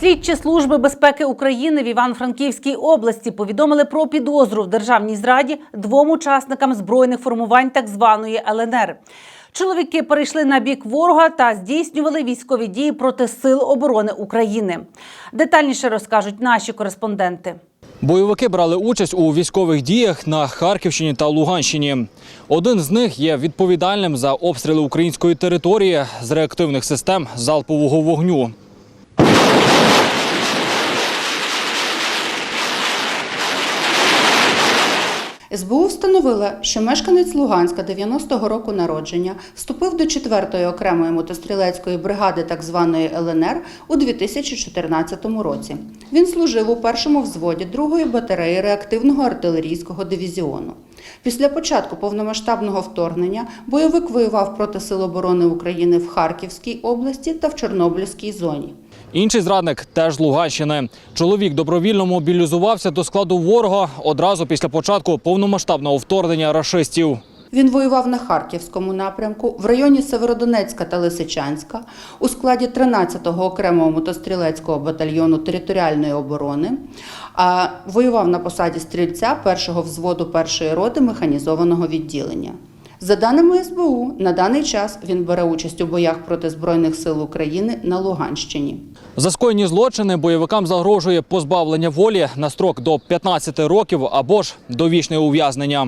Слідчі служби безпеки України в Івано-Франківській області повідомили про підозру в державній зраді двом учасникам збройних формувань так званої ЛНР. Чоловіки перейшли на бік ворога та здійснювали військові дії проти сил оборони України. Детальніше розкажуть наші кореспонденти. Бойовики брали участь у військових діях на Харківщині та Луганщині. Один з них є відповідальним за обстріли української території з реактивних систем залпового вогню. СБУ встановила, що мешканець Луганська 90-го року народження вступив до 4-ї окремої мотострілецької бригади так званої ЛНР у 2014 році. Він служив у першому взводі 2-ї батареї реактивного артилерійського дивізіону. Після початку повномасштабного вторгнення бойовик воював проти Сил оборони України в Харківській області та в Чорнобильській зоні. Інший зрадник теж Луганщини. Чоловік добровільно мобілізувався до складу ворога одразу після початку повномасштабного вторгнення рашистів. Він воював на Харківському напрямку в районі Северодонецька та Лисичанська у складі 13-го окремого мотострілецького батальйону територіальної оборони, а воював на посаді стрільця першого взводу першої роти механізованого відділення. За даними СБУ, на даний час він бере участь у боях проти Збройних сил України на Луганщині. За скоєні злочини бойовикам загрожує позбавлення волі на строк до 15 років або ж довічне ув'язнення.